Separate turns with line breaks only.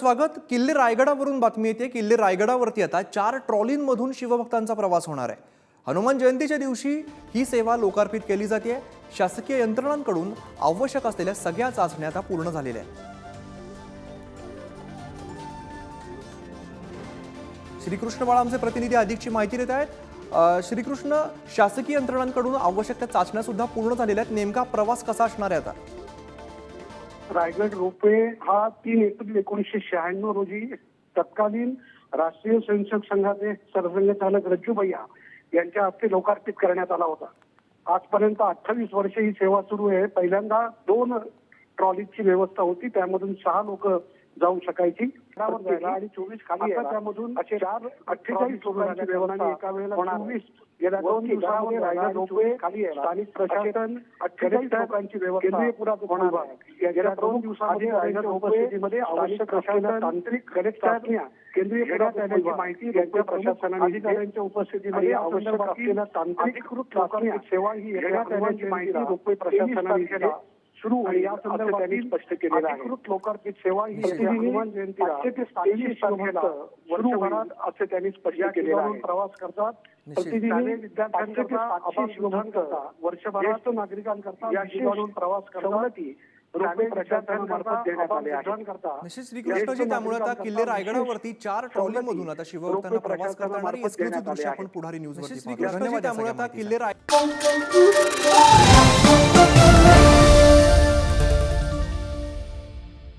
स्वागत किल्ले रायगडावरून बातमी येते किल्ले रायगडावरती आता चार ट्रॉलींमधून शिवभक्तांचा प्रवास होणार आहे हनुमान जयंतीच्या दिवशी ही सेवा लोकार्पित केली जाते शासकीय यंत्रणांकडून आवश्यक असलेल्या सगळ्या चाचण्या आता पूर्ण झालेल्या आहेत श्रीकृष्ण बाळा आमचे प्रतिनिधी अधिकची माहिती देत आहेत श्रीकृष्ण शासकीय यंत्रणांकडून आवश्यक त्या चाचण्या सुद्धा पूर्ण झालेल्या आहेत नेमका प्रवास कसा असणार आहे आता
रायगड रोपवे हा तीन एप्रिल एकोणीसशे शहाण्णव रोजी तत्कालीन राष्ट्रीय स्वयंसेवक संघाचे सरसंघचालक रज्जू भैया यांच्या हस्ते लोकार्पित करण्यात आला होता आजपर्यंत अठ्ठावीस वर्ष ही सेवा सुरू आहे पहिल्यांदा दोन ट्रॉलीची व्यवस्था होती त्यामधून सहा लोक जाऊ शकायची आणि चोवीस खाली त्यामधून असे अठ्ठेचाळीस लोकांची व्यवस्था एका वेळेला चोवीस गेल्या दोन दिवसामध्ये राहिला रोपवे खाली स्थानिक प्रशासन अठ्ठेचाळीस लोकांची व्यवस्था केंद्रीय पुरात होणार आहे गेल्या दोन दिवसामध्ये राहिला रोपवेमध्ये आवश्यक असलेल्या तांत्रिक कनेक्टाज्ञा केंद्रीय पुरात येण्याची माहिती राज्य प्रशासनाने अधिकाऱ्यांच्या उपस्थितीमध्ये आवश्यक असलेल्या तांत्रिक कृत सेवा ही येण्याची माहिती रोपवे प्रशासनाने सुरू होईल या स्पष्ट केलेलं आहे लोकार्पित सेवा ही हनुमान जयंतीला असे त्यांनी स्पष्ट केलेलं प्रवास करतात वर्षभरात प्रवास
आता किल्ले रायगडावरती चार ट्रॉलीमधून आता शिवभक्तांना प्रवास करता आपण पुढारी न्यूज आता किल्ले